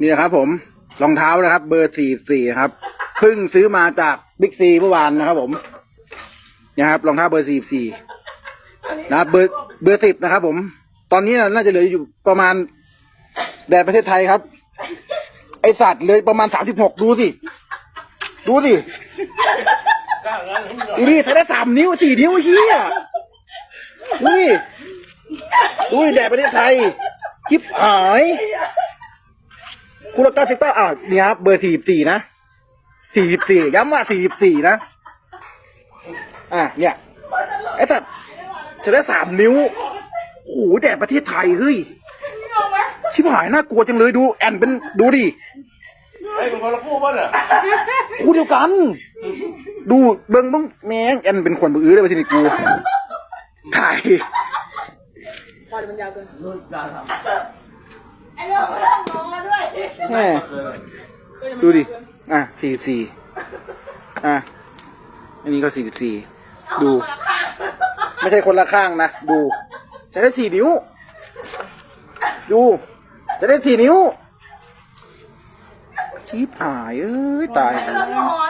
นี่นะครับผมรองเท้านะครับ เบอร์สี่สี่ครับเพิ่งซื้อมาจากบิ๊กซีเมื่อวานนะครับ ผมเนี่ยครับรองเท้าเบอร์สี่สี่นะครับเบอร์เบอร์สิบนะครับ ผม ตอนนี้น่าจะเหลืออยู่ประมาณแดดประเทศไทยครับ ไอสัตว์เลยประมาณสามสิบหกดูสิ ดูสิดูดิใช้ได้สามนิ้วสี่นิ้วเฮียดูดิดูดิแดดประเทศไทยชิบหาย คุณละกาติต้าอะเนี่ยครับเบอร์สี่สี่นะสี่สี่ย้ำว่าสี่สี่นะอะเนี่ยไอสัตว์จะได้สามนิ้วโอ้โหแดดประเทศไทยเฮ้ยชิบหายน่ากลัวจังเลยดูแอนเป็นดูดิไอ้ยเป็นคนละคู่ป่ะเนี่ยคู่เดียวกัน ดูเบิ้งบ้างแม่งแอนเป็นคนบื้อเลยไปทีนี้กูถ่ายพอเดี๋ยวมันยาวเกิน ไอ้เรื่องเรื่อง แม่ดูดิ อะสี่สิบสี่อะ อันนี้ก็สี่สิบสี่ดู ไม่ใช่คนละข้างนะ ดู จะได้สี่นิ้ว ดู จะได้สี่นิ้วชีพหายเอ้ยตาย เรื่องงอ